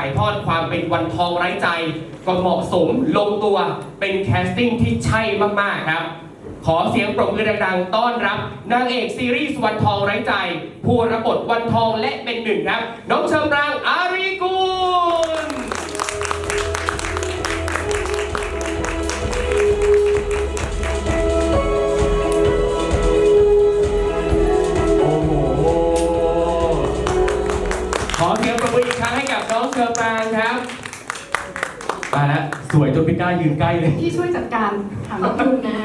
ถ่ายทอดความเป็นวันทองไร้ใจ ก็เหมาะสมลงตัวเป็นแคสติ้งที่ใช่มากๆครับ ขอเสียงปรบมือดังๆ ต้อนรับ นางเอกซีรีส์วันทองไร้ใจ ผู้รับบทวันทองและเป็นหนึ่งครับ น้องเชิมรางอารีกู สวยจนไม่กล้ายืนใกล้เลย ที่ช่วยจัดการถามลูกนะ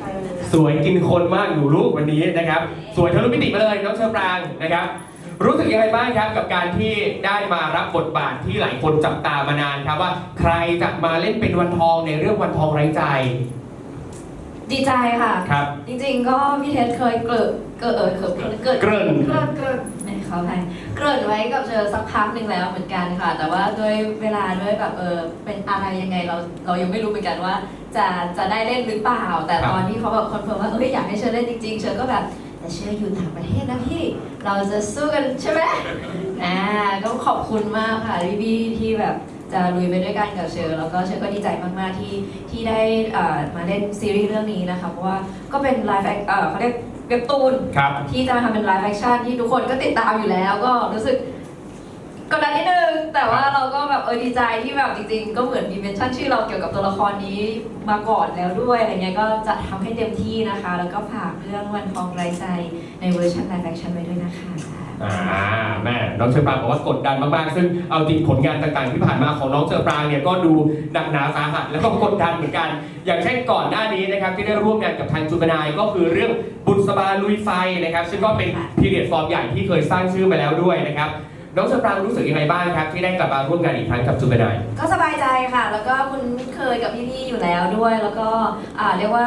ไปเลยสวยกินคนมากหนูลูกวันนี้นะครับ สวยทะลุมิติมาเลยน้องเชอปรางนะครับ รู้สึกยังไงบ้างครับกับการที่ได้มารับบทบาทที่หลายคนจับตามานานครับว่า ใครจะมาเล่นเป็นวันทองในเรื่องวันทองไร้ใจ ดีใจค่ะ ครับ จริงๆ ก็พี่เทสเคยเกิดเกิดเออเกิดเกิดเกริ่น เกิดเกิดไม่เขาไปเกริ่นไว้กับเธอสักพักหนึ่งแล้วเหมือนกันค่ะ แต่ว่าด้วยเวลาด้วยแบบเออเป็นอะไรยังไงเราเรายังไม่รู้เหมือนกันว่า จะจะได้เล่นหรือเปล่า แต่ครับ ตอนที่เขาแบบคอนเฟิร์มว่าเอ้ยอยากให้เชอเล่นจริงๆเชอก็แบบแต่เชออยู่ต่างประเทศนะพี่ เราจะสู้กันใช่ไหมอ่าก็ขอบคุณมากค่ะพี่บี้ที่แบบ จะลุยไปด้วยกันกับเชอแล้วก็เชอก็ดีใจมาก ๆ ที่ที่ได้เอ่อมาเล่นซีรีส์เรื่องนี้นะคะเพราะว่าก็เป็นไลฟ์แอคเอ่อเขาเรียกเว็บตูนครับที่จะมาทำเป็นไลฟ์แอคชั่นที่ทุกคนก็ติดตามอยู่แล้วก็รู้สึกกดดันนิดนึงแต่ว่าเราก็แบบเออดีใจที่แบบจริง ๆ ก็เหมือนมีเมนชั่นชื่อเราเกี่ยวกับตัวละครนี้มาก่อนแล้วด้วยอะไรเงี้ยก็จะทำให้เต็มที่นะคะ แล้วก็ฝากเรื่องวันทองไร้ใจในเวอร์ชันไลฟ์แอคชั่นไว้ด้วยนะคะ อ่าแม่น้องเชอปรางบอกว่ากดดันมากๆ ซึ่งเอาจริงผลงานต่างๆ ที่ผ่านมาของน้องเชอปรางเนี่ยก็ดูหนักหนาสาหัสแล้วก็กดดันเหมือนกัน อย่างเช่นก่อนหน้านี้นะครับที่ได้ร่วมงานกับทางจูบนายก็คือเรื่องบุษบาลุยไฟนะครับซึ่งก็เป็นพีเรียดฟอร์มใหญ่ที่เคยสร้างชื่อไปแล้วด้วยนะครับ น้องเชอปรางรู้สึกยังไงบ้างครับ ที่ได้กลับมาร่วมงานอีกครั้งกับจูเบนายก็สบายใจค่ะ แล้วก็คุณเคยกับพี่ๆอยู่แล้วด้วย แล้วก็อ่าเรียกว่า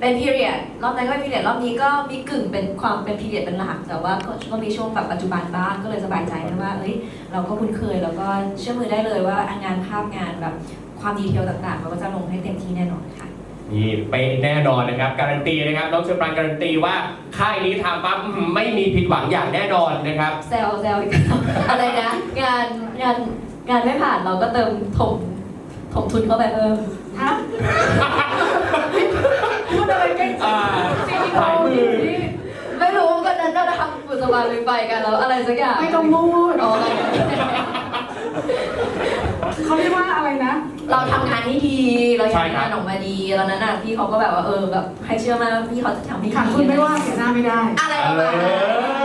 เป็นพีเรียดรอบนั้นก็เป็นพีเรียดรอบนี้ก็มีกึ่งเป็นความเป็นพีเรียดเป็นหลัก แต่ว่าก็ก็มีช่วงแบบปัจจุบันบ้าง ก็เลยสบายใจนะว่า เอ้ย เราก็คุ้นเคย แล้วก็เชื่อมือได้เลยว่างานภาพงานแบบความดีเทลต่างๆเราก็จะลงให้เต็มที่แน่นอนค่ะ นี่เป๊ะแน่นอนนะครับ การันตีนะครับน้องเชอปรางการันตีว่าค่ายนี้ทำปั๊บอื้อหือไม่มีผิดหวังอย่างแน่นอนนะครับ แซวแซวอีกแล้วอะไรนะ งานงานงานไม่ผ่านเราก็เติมถมถมทุนเข้าไปเพิ่มฮะพูดอะไรกันอ่าซีอีหลายมือนี่ไม่รู้ก็นั้นเราทำบุษบาลุยไฟกันแล้วอะไรสักอย่างไม่ต้องพูดอ๋อเขาเรียกว่าอะไรนะเราทำงานให้ดีเราอยากใช่ให้ครับงานออกมาดีแล้วนั้นน่ะพี่เขาก็แบบว่าเออแบบให้เชื่อมั่นว่าพี่เขาจะทำให้ดีขาดทุนไม่ว่าเสียหน้าไม่ได้ อะไรประมาณนั้นเอ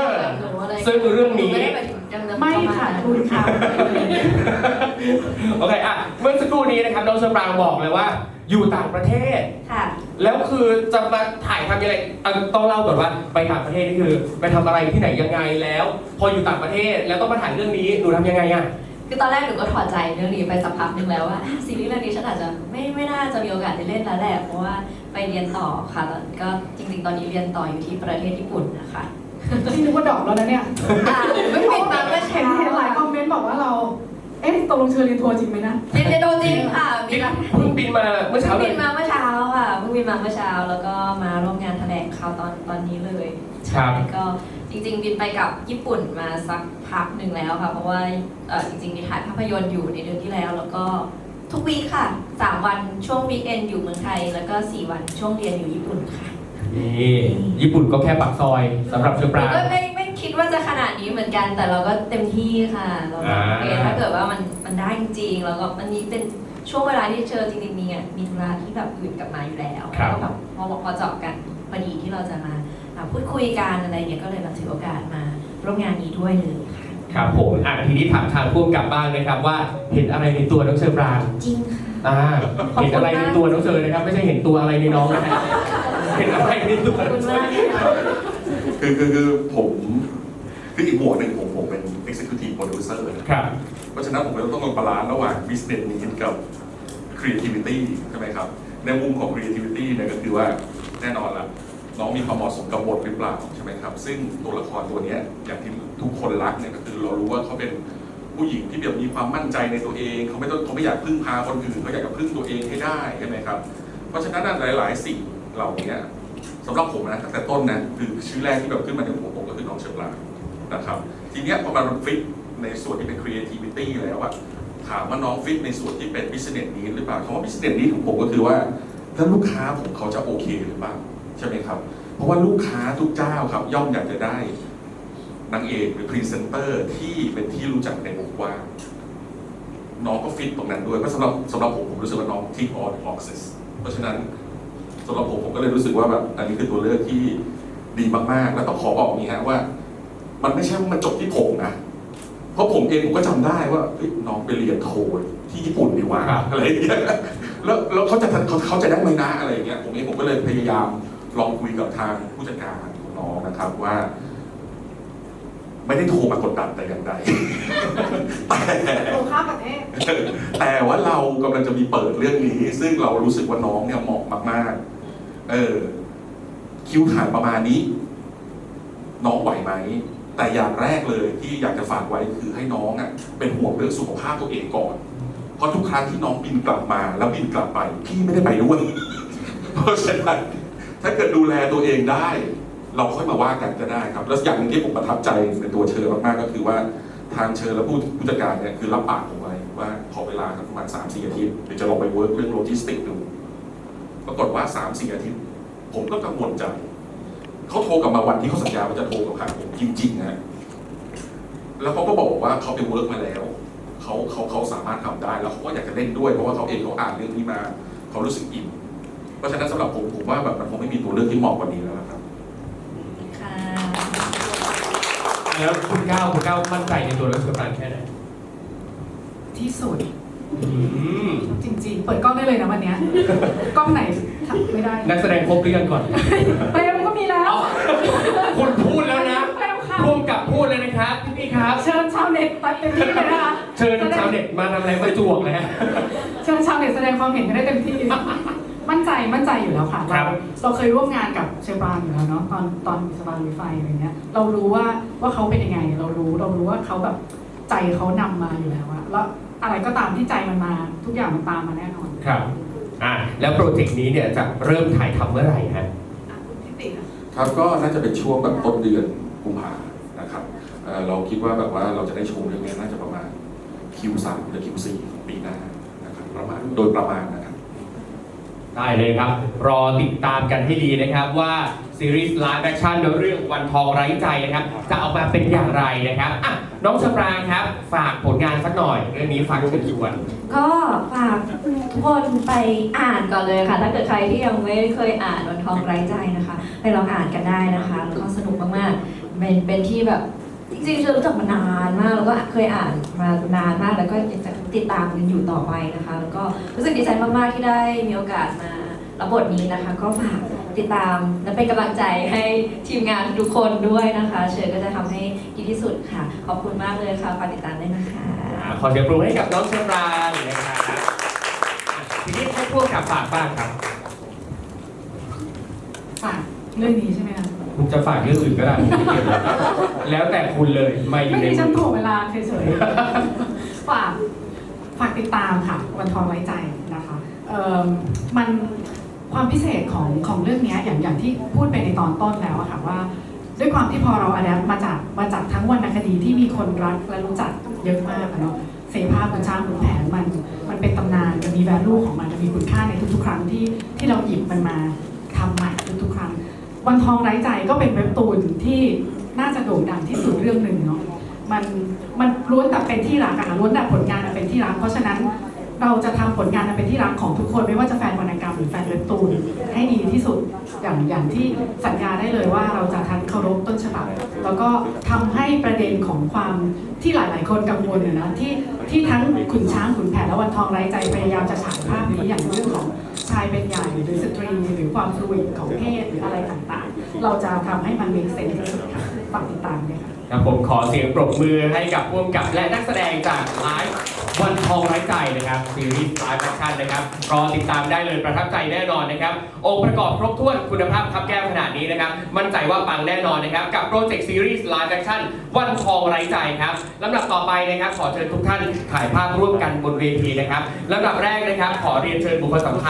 อหนูอะไรซึ่งเรื่องนี้ไม่ได้ไปถึงจำนวนไม่ขาดทุนค่ะ โอเคอะเมื่อสักครู่นี้นะครับน้องเชอปรางบอกเลยว่า อยู่ต่างประเทศ ค่ะ แล้วคือจะมาถ่ายทำยังไงอะต้องเล่าก่อนว่าไปต่างประเทศนี่คือ ไปทำอะไรที่ไหนยังไงแล้ว พออยู่ต่างประเทศแล้วต้องมาถ่ายเรื่องนี้หนูทำยังไงอะ คือตอนแรกหนูก็ถอดใจเรื่องนี้ไปสักพักหนึงแล้วว่าอะซีรีส์เรื่องนี้ฉันอาจจะไม่ไม่น่าจะมีโอกาสได้เล่นแล้วแหละเพราะว่าไปเรียนต่อค่ะแล้วก็จริงๆตอนนี้เรียนต่ออยู่ที่ประเทศญี่ปุ่นนะคะที่นึกว่าดอกแล้วนะเนี่ยอะไม่ปิดมาเมื่อเห็เช้านเห็นหลายคอมเมนต์บอกว่าเราเอ๊ะตกลงเชิญเรียนทัวร์จริงไหมนะเรียนเรียนโดนจริงค่ะมีนี่หลายเพิ่งบินมาเมื่อเช้าเพิ่งเลบิยนมาเมื่อเช้าค่ะเพิ่งบินมาเมื่อเช้าแล้วก็มาร่วมงานแถลงข่าวตอนตอนนี้เลยครับก็ จริงๆ บินไปกับญี่ปุ่นมาสักพักหนึ่งแล้วค่ะ เพราะว่าเอ่อจริงๆมีถ่ายภาพยนตร์อยู่ในเดือนที่แล้ว แล้วก็ทุกวีคค่ะ3วันช่วงวีคเอนอยู่เมืองไทย แล้วก็4วันช่วงเรียนอยู่ญี่ปุ่นค่ะ นี่ญี่ปุ่นก็แค่ปากซอยสำหรับเชอปหนูราง ก็ไม่ไม่คิดว่าจะขนาดนี้เหมือนกัน แต่เราก็เต็มที่ค่ะเราอ่าเออถ้าเกิดว่ามันมันได้จริงๆแล้วก็มันนี้เป็นช่วงเวลาที่เจอจริงๆมีอะมีธุระที่แบบอื่นกลับมาอยู่แล้วครับ แล้วก็แบบพอพอเจาะกันพอดีที่เราจะมาอ่า พูดคุยกันอะไรเงี้ยก็เลยมาถือโอกาสมาร่วมงานนี้ด้วยเลยค่ะ ครับผมอะทีนี้ถามทางพ่วงกลับบ้างนะครับว่าเห็นอะไรในตัวน้องเชอปรางจริงค่ะ อ่าเห็นอะไรในตัวน้องเชอนะครับ ไม่ใช่เห็นตัวอะไรในน้องนะฮะเห็นอะไรในตัวขอบคุณมากค่ะคือคือคือผมคืออีกหมวดหนึ่งผมผมเป็น executive producer นะครับ เพราะฉะนั้นผมก็ต้องลงบาลานซ์ระหว่าง business need กับ creativity ใช่ไหมครับ ในมุมของ creativity เนี่ยก็คือว่าแน่นอนละ น้องมีความเหมาะสมกับบทหรือเปล่าใช่ไหมครับ ซึ่งตัวละครตัวนี้อย่างที่ทุกคนรักเนี่ยก็คือเรารู้ว่าเขาเป็นผู้หญิงที่แบบมีความมั่นใจในตัวเองเขาไม่ต้องเขาไม่อยากพึ่งพาคนอื่นเขาอยากจะพึ่งตัวเองให้ได้ใช่ไหมครับ เพราะฉะนั้นหลาย ๆ สิ่งเหล่านี้สำหรับผมนะตั้งแต่ต้นนะคือชื่อแรกที่แบบขึ้นมาในหัวผมก็คือน้องเชอปรานะครับทีนี้พอมันฟิตในส่วนที่เป็น creativity แล้วอะถามว่าน้องฟิตในส่วนที่เป็น business need หรือเปล่าคำว่า business need ของผมก็คือว่าแล้วลูกค้าผมเขาจะโอเคหรือเปล่า ใช่ไหมครับ เพราะว่าลูกค้าทุกเจ้าครับย่อมอยากจะได้นางเอกหรือพรีเซนเตอร์ที่เป็นที่รู้จักในวงกว้างน้องก็ฟิตตรงนั้นด้วยเพราะสำหรับสำหรับผมผมรู้สึกว่าน้อง tick all the boxes เพราะฉะนั้นสำหรับผมผมก็เลยรู้สึกว่าแบบอันนี้คือตัวเลือกที่ดีมากๆ แล้วต้องขอบอกนี้ฮะว่า มันไม่ใช่ว่ามันจบที่ผมนะเพราะผมเองผมก็จำได้ว่าเฮ้ยน้องไปเรียนโทที่ญี่ปุ่นดีกว่าครับอะไรอย่างเงี้ยแล้วแล้วเขาจะเขาเขาจะได้ไหมนะอะไรอย่างเงี้ยผมเองผมก็เลยพยายาม ลองคุยกับทางผู้จัดการของน้องนะครับว่า ไม่ได้โทรมากดดันแต่อย่างใดแต่ตรงข้ามประเทศแต่ว่าเรากำลังจะมีเปิดเรื่องนี้ ซึ่งเรารู้สึกว่าน้องเนี่ยเหมาะมาก ๆ เออ คิวถ่ายประมาณนี้ น้องไหวไหมแต่อย่างแรกเลยที่อยากจะฝากไว้คือให้น้องอะเป็นห่วงเรื่องสุขภาพตัวเองก่อน เพราะทุกครั้งที่น้องบินกลับมาแล้วบินกลับไปพี่ไม่ได้ไปด้วยเพราะฉะนั้น ถ้าเกิดดูแลตัวเองได้ เราค่อยมาว่ากันก็ได้ครับ แล้วอย่างที่ผมประทับใจในตัวเชอร์มากๆก็คือว่าทางเชอร์และผู้ผู้จัดการเนี่ยคือรับปากผมไว้ว่าขอเวลาครับประมาณสามสี่อาทิตย์เดี๋ยวจะลองไปเวิร์กเรื่องโลจิสติกดูปรากฏว่าสามสี่อาทิตย์ ผมก็กังวลใจเขาโทรกลับมาวันที่เขาสัญญาว่าจะโทรกับหาผมจริงๆนะแล้วเขาก็บอกว่าเขาไปเวิร์กมาแล้วเขาเขาเขาสามารถทำได้แล้วเขาก็อยากจะเล่นด้วยเพราะว่าเขาเองเขาอ่านเรื่องนี้มา เขารู้สึกอินเพ ราะฉะนั้นสำหรับผมผมว่าแบบมันคงไม่มีตัวเลือกที่เหมาะกว่านี้แล้วนะครับ ค่ะแล้วคุณก้าวคุณก้าวมั่นใจในตัวน้องเชอปรางแค่ไหนที่สุดอืมจริงๆ เปิดกล้องได้เลยนะวันเนี้ยกล้องไหนทำไม่ได้นักแสดงครบเรื่องก่อน เปลวก็มีแล้วคุณพูดแล้วนะเปลวค่ะร่วมกับพูดเลยนะครับพี่พี่ครับ เชิญชาวเน็ตตัดเต็มที่เลยนะคะเชิญชาวเน็ตมาทำอะไรมาจวกเลยฮะเชิญชาวเน็ตแสดงความเห็นกันได้เต็มที่ มั่นใจมั่นใจอยู่แล้วค่ะครัเราบ เราเคยร่วมงานกับเชฟรานอยู่แล้วเนาะตอนตอนสปาลุยไฟอะไรเงี้ยเรารู้ว่าว่าเขาเป็นยังไง เรารู้เรารู้ว่าเขาแบบใจเขานำมาอยู่แล้วอะแล้วอะไรก็ตามที่ใจมันมา ทุกอย่างมันตามมาแน่นอนครับอ่าแล้วโปรเจกต์นี้เนี่ยจะเริ่มถ่ายทำเมื่อไหร่ฮะ อะคุณทิติค่ะ ครับก็น่าจะเป็นช่วงแบบต้นเดือนกุมภานะครับเอ่อเราคิดว่าแบบว่าเราจะได้ชมเรื่องนี้น่าจะประมาณ Q3 หรือ Q4 ของปีหน้านะครับประมาณโดยประมาณนะครับ ได้เลยครับ รอติดตามกันให้ดีนะครับว่าซีรีส์ไลฟ์แอคชั่นเรื่องวันทองไร้ใจนะครับ จะออกมาเป็นอย่างไรนะครับอะน้องชปรางครับ ฝากผลงานสักหน่อยเรื่องนี้ฝากเชิญชวน ก็ฝากทุกคนไปอ่านก่อนเลยค่ะ ถ้าเกิดใครที่ยังไม่เคยอ่านวันทองไร้ใจนะคะ ไปลองอ่านกันได้นะคะแล้วก็สนุกมากๆเป็นเป็นที่แบบ จริงๆเชอรู้จักมานานมากแล้วก็เคยอ่านมานานมากแล้วก็อยากจะติดตามกันอยู่ต่อไปนะคะ แล้วก็รู้สึกดีใจมากๆที่ได้มีโอกาสมารับบทนี้นะคะ ก็ฝากติดตามและเป็นกำลังใจให้ทีมงานทุกคนด้วยนะคะ เชอก็จะทำให้ดีที่สุดค่ะ ขอบคุณมากเลยค่ะฝากติดตามด้วยนะคะ อ่าขอเสียงปรบมือให้กับน้องชปรางนะครับอะทีนี้ให้พวกกับฝากบ้างครับฝากเรื่องนี้ใช่ไหมคะ คุณจะฝากเรื่องอื่นก็ได้ผมไม่เกี่ยวเลยแล้วแต่คุณเลยไม่อยู่ไม่ในมีฉันมือ ถ่วงเวลาเฉยๆ ฝากฝากติดตามค่ะ วันทองไว้ใจนะคะเอิ่มมันความพิเศษของของเรื่องเนี้ยอย่างอย่างที่พูดไปในตอนต้นแล้วอะค่ะว่า ด้วยความที่พอเราอัดแอปมาจากมาจากทั้งวรรณคดีที่มีคนรักและรู้จักเยอะมากอะเนาะเสภาพคุณช้างคุณแผนมัน มันเป็นตำนานมันมี value ของมันมันมีคุณค่าในทุกๆ ครั้งที่ที่เราหยิบมันมาทำใหม่ทุกๆ ครั้ง วันทองไร้ใจก็เป็นเว็บตูนที่น่าจะโด่งดังที่สุดเรื่องหนึ่งเนาะมันมันล้วนแต่เป็นที่รักอะค่ะล้วนแต่ผลงานอันเป็นที่รักเพราะฉะนั้น เราจะทำผลงานเป็นที่รักของทุกคนไม่ว่าจะแฟนวรรณกรรมหรือแฟนเว็บตูนให้ดีที่สุดอย่างอย่างที่สัญญาได้เลยว่าเราจะทั้งเคารพต้นฉบับ แล้วก็ทำให้ประเด็นของความที่หลาย ๆ คนกังวลเนี่ยนะที่ที่ทั้งขุนช้างขุนแผนและวันทองไร้ใจพยายามจะฉายภาพนี้อย่างเรื่องของชายเป็นใหญ่หรือสตรีหรือความฟลูอิดของเพศหรืออะไรต่าง ๆ เราจะทำให้มันมีเซนที่สุดค่ะฝากติดตามด้วยค่ะ ครับผมขอเสียงปรบมือให้กับผู้กำกับและนักแสดงจากไลฟ์วันทองไร้ใจนะครับซีรีส์ไลฟ์แอคชั่นนะครับรอติดตามได้เลยประทับใจแน่นอนนะครับองค์ประกอบครบถ้วนคุณภาพคับแก้วขนาดนี้นะครับมั่นใจว่าปังแน่นอนนะครับกับโปรเจกต์ซีรีส์ไลฟ์แอคชั่นวันทองไร้ใจครับลำดับต่อไปนะครับขอเชิญทุกท่านถ่ายภาพร่วมกันบนเวทีนะครับลำดับแรกนะครับขอเรียนเชิญบุคคลสำคัญ